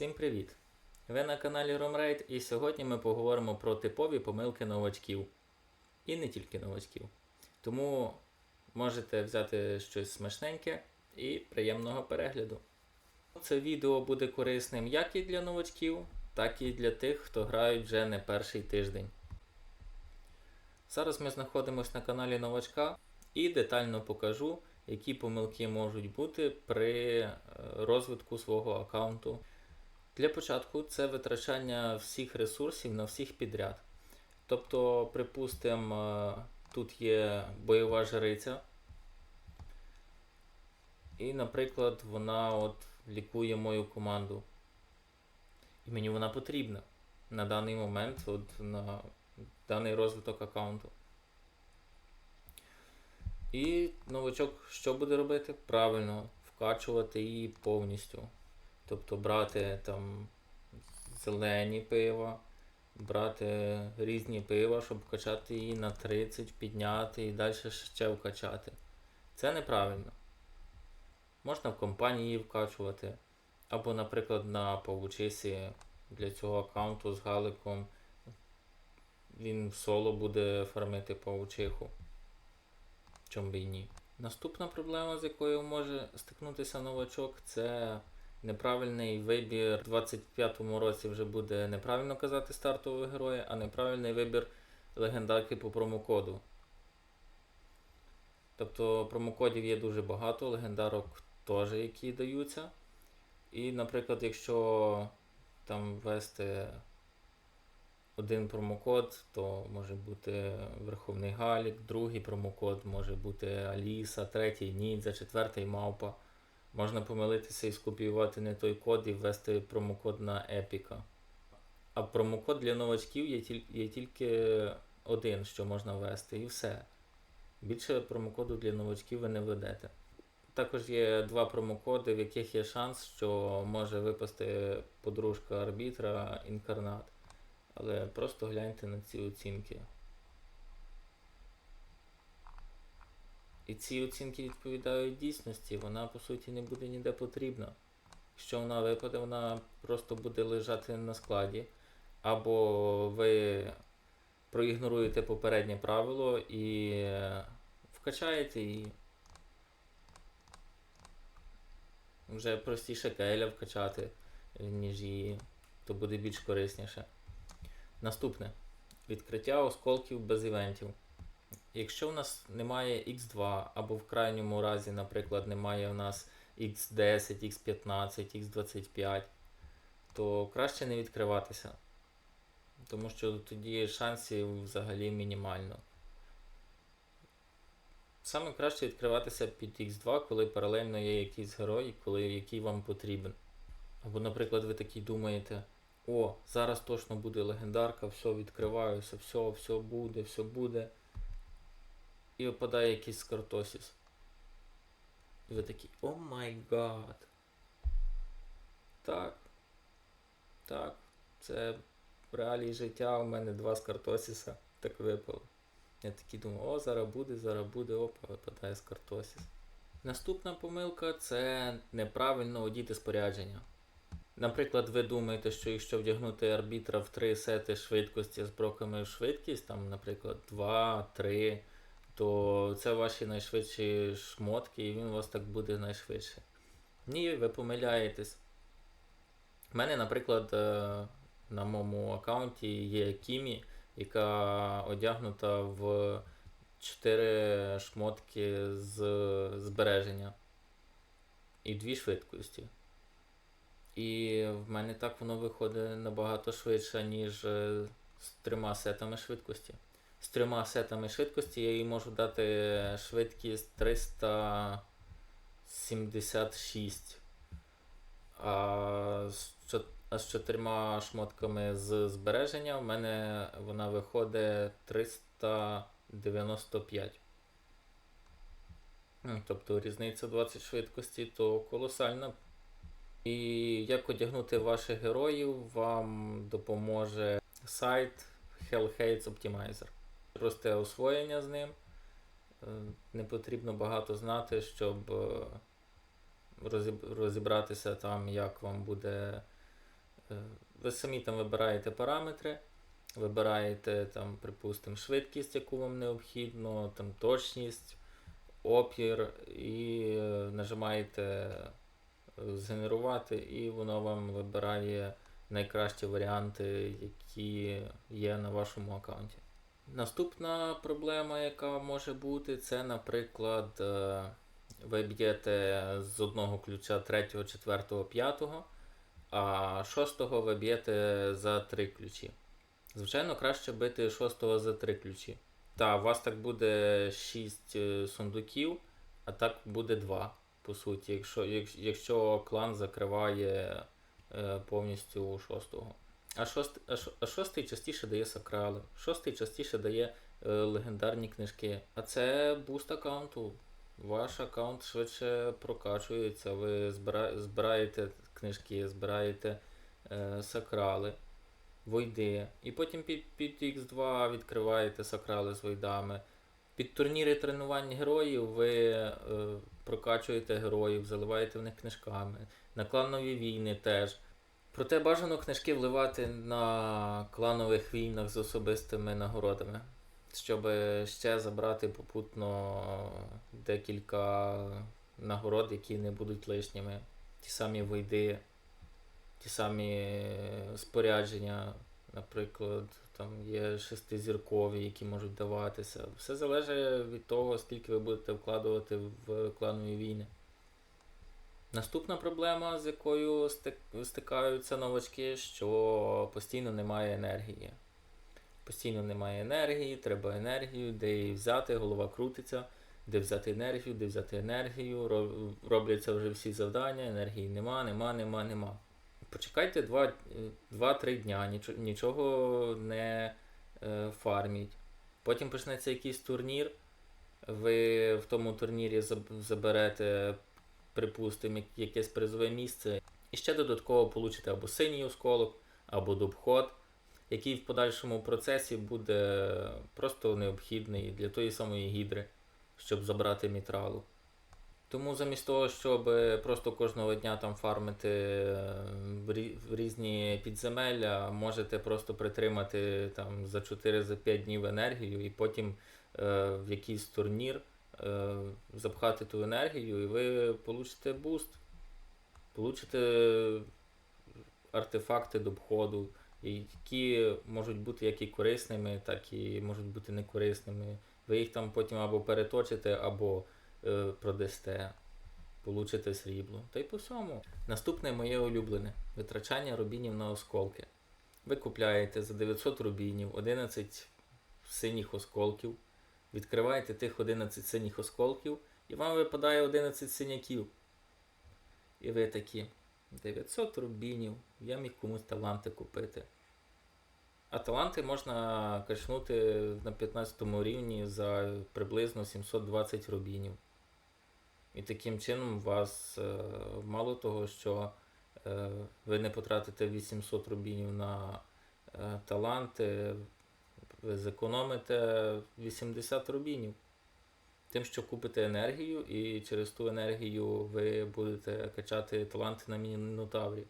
Всім привіт! Ви на каналі RomRaid і сьогодні ми поговоримо про типові помилки новачків. І не тільки новачків. Тому можете взяти щось смачненьке і приємного перегляду. Це відео буде корисним як і для новачків, так і для тих, хто грають вже не перший тиждень. Зараз ми знаходимося на каналі новачка і детально покажу, які помилки можуть бути при е, розвитку свого аккаунту. Для початку це витрачання всіх ресурсів на всіх підряд. Тобто, припустимо, е, тут є бойова жриця. І, наприклад, вона от лікує мою команду. І мені вона потрібна на даний момент, от, на даний розвиток аккаунту. І новачок що буде робити? Правильно, вкачувати її повністю. Тобто брати там зелені пива, брати різні пива, щоб вкачати її на 30, підняти і далі ще вкачати. Це неправильно. Можна в компанії вкачувати. Або, наприклад, на павучисі для цього аккаунту з галиком він в соло буде фармити павучиху. Чом би і ні. Наступна проблема, з якою може стикнутися новачок, це неправильний вибір. У 25-му році вже буде неправильно казати стартового героя, а неправильний вибір легендарки по промокоду. Тобто промокодів є дуже багато, легендарок теж, які даються. І, наприклад, якщо там ввести один промокод, то може бути Верховний Галік, другий промокод може бути Аліса, третій Нідзя, четвертий Мавпа. Можна помилитися і скопіювати не той код і ввести промокод на Епіка. А промокод для новачків є, тіль- є тільки один, що можна ввести, і все. Більше промокоду для новачків ви не ведете. Також є два промокоди, в яких є шанс, що може випасти подружка арбітра інкарнат. Але просто гляньте на ці оцінки. І ці оцінки відповідають дійсності, вона по суті не буде ніде потрібна. Якщо вона випаде, вона просто буде лежати на складі. Або ви проігноруєте попереднє правило і е, вкачаєте її. Вже простіше Кейля вкачати, ніж її, то буде більш корисніше. Наступне. Відкриття осколків без івентів. Якщо в нас немає X2, або в крайньому разі, наприклад, немає у нас X10, X15, X25, то краще не відкриватися. Тому що тоді шансів взагалі мінімально. Саме краще відкриватися під X2, коли паралельно є якийсь герой, коли, який вам потрібен. Або, наприклад, ви такі думаєте, о, зараз точно буде легендарка, все відкриваюся, все, все буде, все буде. І випадає якийсь скартосіс. І ви такі, о май гад. Так. Так. Це в реалії життя у мене два скартосіса так випало. Я такий думаю, о, зараз буде, зараз буде, опа, випадає скартосіс. Наступна помилка це неправильно одіти спорядження. Наприклад, ви думаєте, що якщо вдягнути арбітра в три сети швидкості з броками в швидкість, там, наприклад, 2-3, то це ваші найшвидші шмотки, і він у вас так буде найшвидше. Ні, ви помиляєтесь. У мене, наприклад, е, на моєму аккаунті є Кімі, яка одягнута в 4 шмотки з збереження і дві швидкості. І в мене так воно виходить набагато швидше, ніж е, з трьома сетами швидкості. З трьома сетами швидкості я їй можу дати швидкість 376. А з, чотирма шмотками з збереження в мене вона виходить 395. Ну, Тобто різниця 20 швидкості то колосальна. І як одягнути ваших героїв, вам допоможе сайт Hell Optimizer. Просте освоєння з ним. Е, Не потрібно багато знати, щоб е, розібратися там, як вам буде Е, Ви самі там вибираєте параметри, вибираєте там, припустимо, швидкість, яку вам необхідно, там точність, опір, і нажимаєте згенерувати, і воно вам вибирає найкращі варіанти, які є на вашому аккаунті. Наступна проблема, яка може бути, це, наприклад, е, ви б'єте з одного ключа 3, 4, 5, а 6 ви б'єте за 3 ключі. Звичайно, краще бити 6 за 3 ключі. Та, у вас так буде 6 сундуків, а так буде 2, по суті, якщо, якщо, клан закриває е, повністю шостого. А, шост, а, шостий частіше дає сакрали, шостий частіше дає е, легендарні книжки. А це буст аккаунту. Ваш аккаунт швидше прокачується. Ви збира, збираєте книжки, збираєте е, сакрали, войди. І потім під, під X2 відкриваєте сакрали з войдами. Під турніри тренувань героїв ви е, прокачуєте героїв, заливаєте в них книжками. На кланові війни теж. Проте бажано книжки вливати на кланових війнах з особистими нагородами, щоб ще забрати попутно декілька нагород, які не будуть лишніми. Ті самі войди, ті самі спорядження, наприклад, там є шестизіркові, які можуть даватися. Все залежить від того, скільки ви будете вкладувати в кланові війни. Наступна проблема, з якою стикаються новачки, що постійно немає енергії. Постійно немає енергії, треба енергію, де її взяти, голова крутиться, де взяти енергію, де взяти енергію, робляться вже всі завдання, енергії нема, нема, нема, нема. Почекайте 2-3 дня, нічого, не е, фарміть. Потім почнеться якийсь турнір, ви в тому турнірі заберете припустимо, якесь призове місце. І ще додатково получите або синій осколок, або дубход, який в подальшому процесі буде просто необхідний для тої самої гідри, щоб забрати мітралу. Тому замість того, щоб просто кожного дня там фармити в різні підземелля, можете просто притримати там за 4-5 днів енергію і потім е, в якийсь турнір запхати ту енергію, і ви получите буст. Получите артефакти до обходу, які можуть бути як і корисними, так і можуть бути некорисними. Ви їх там потім або переточите, або е, продасте, получите срібло. Та й по всьому. Наступне моє улюблене витрачання рубінів на осколки. Ви купляєте за 900 рубінів 11 синіх осколків відкриваєте тих 11 синіх осколків, і вам випадає 11 синяків. І ви такі 900 рубінів, я міг комусь таланти купити. А таланти можна качнути на 15 рівні за приблизно 720 рубінів. І таким чином вас е, мало того, що е, ви не потратите 800 рубінів на е, таланти, ви зекономите 80 рубінів. Тим, що купите енергію, і через ту енергію ви будете качати таланти на мінотаврі.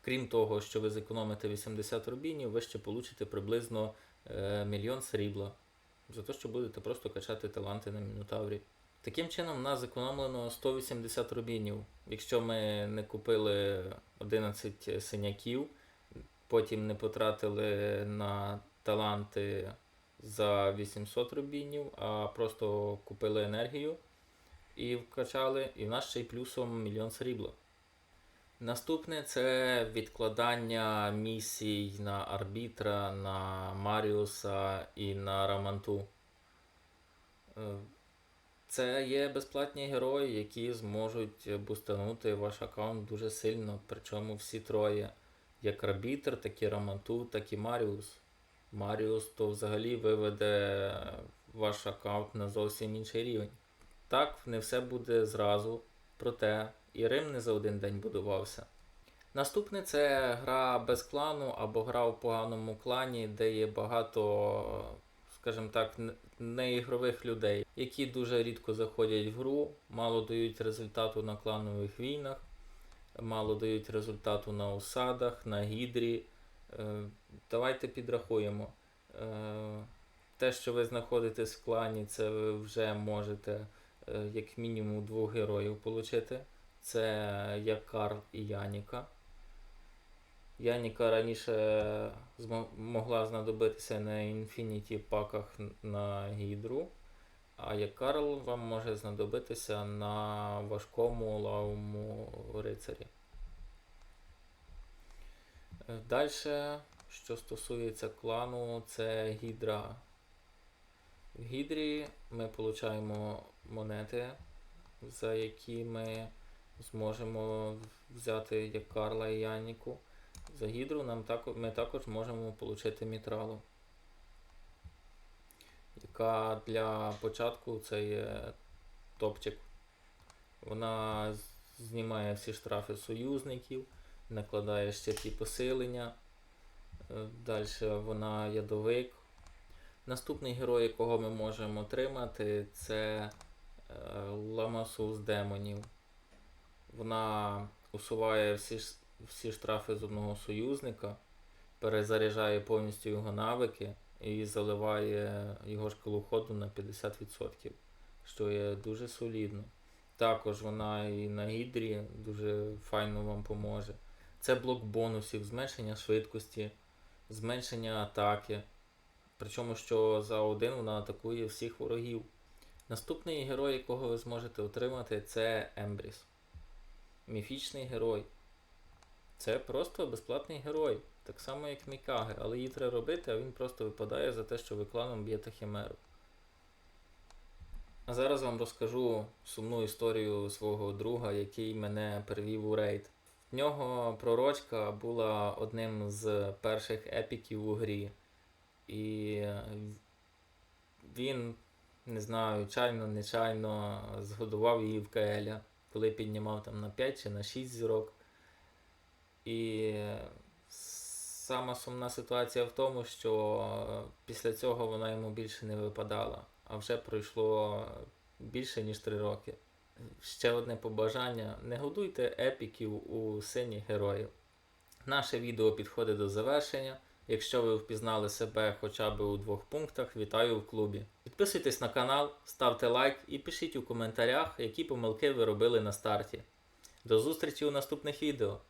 Крім того, що ви зекономите 80 рубінів, ви ще получите приблизно е, мільйон срібла. За те, що будете просто качати таланти на мінотаврі. Таким чином, в нас зекономлено 180 рубінів. Якщо ми не купили 11 синяків, потім не потратили на таланти за 800 рубінів, а просто купили енергію і вкачали, і в нас ще й плюсом мільйон срібла. Наступне це відкладання місій на арбітра, на Маріуса і на Раманту. Е, Це є безплатні герої, які зможуть бустанути ваш аккаунт дуже сильно, причому всі троє. Як арбітр, так і Раманту, так і Маріус. Маріус то взагалі виведе ваш аккаунт на зовсім інший рівень. Так, не все буде зразу, проте і Рим не за один день будувався. Наступне це гра без клану або гра в поганому клані, де є багато, скажімо так, неігрових людей, які дуже рідко заходять в гру, мало дають результату на кланових війнах. Мало дають результату на осадах, на гідрі. Е, Давайте підрахуємо. Е, Те, що ви знаходитесь в клані, це ви вже можете е, як мінімум двох героїв отримати. Це Якар і Яніка. Яніка раніше могла знадобитися на інфініті паках на гідру, а Якарл вам може знадобитися на важкому лавому рицарі. Далі, що стосується клану, це гідра. В гідрі ми отримуємо монети, за які ми зможемо взяти як Карла і Яніку. За гідру нам також, ми також можемо отримати мітралу, яка для початку це є топчик. Вона знімає всі штрафи союзників, накладає ще ті посилення. Далі вона ядовик. Наступний герой, якого ми можемо отримати, це е, Ламасус демонів. Вона усуває всі, всі штрафи з одного союзника, перезаряджає повністю його навики і заливає його шкалу ходу на 50%, що є дуже солідно. Також вона і на гідрі дуже файно вам поможе. Це блок бонусів, зменшення швидкості, зменшення атаки. Причому, що за один вона атакує всіх ворогів. Наступний герой, якого ви зможете отримати, це Ембріс. Міфічний герой. Це просто безплатний герой. Так само, як Мікаги, але її треба робити, а він просто випадає за те, що ви кланом б'єте хімеру. А зараз вам розкажу сумну історію свого друга, який мене перевів у рейд. В нього пророчка була одним з перших епіків у грі. І він, не знаю, чайно, нечайно згодував її в КЛ, коли піднімав там на 5 чи на 6 зірок. І сама сумна ситуація в тому, що після цього вона йому більше не випадала, а вже пройшло більше ніж 3 роки. Ще одне побажання: не годуйте епіків у синіх героїв. Наше відео підходить до завершення. Якщо ви впізнали себе хоча б у двох пунктах, вітаю в клубі. Підписуйтесь на канал, ставте лайк і пишіть у коментарях, які помилки ви робили на старті. До зустрічі у наступних відео.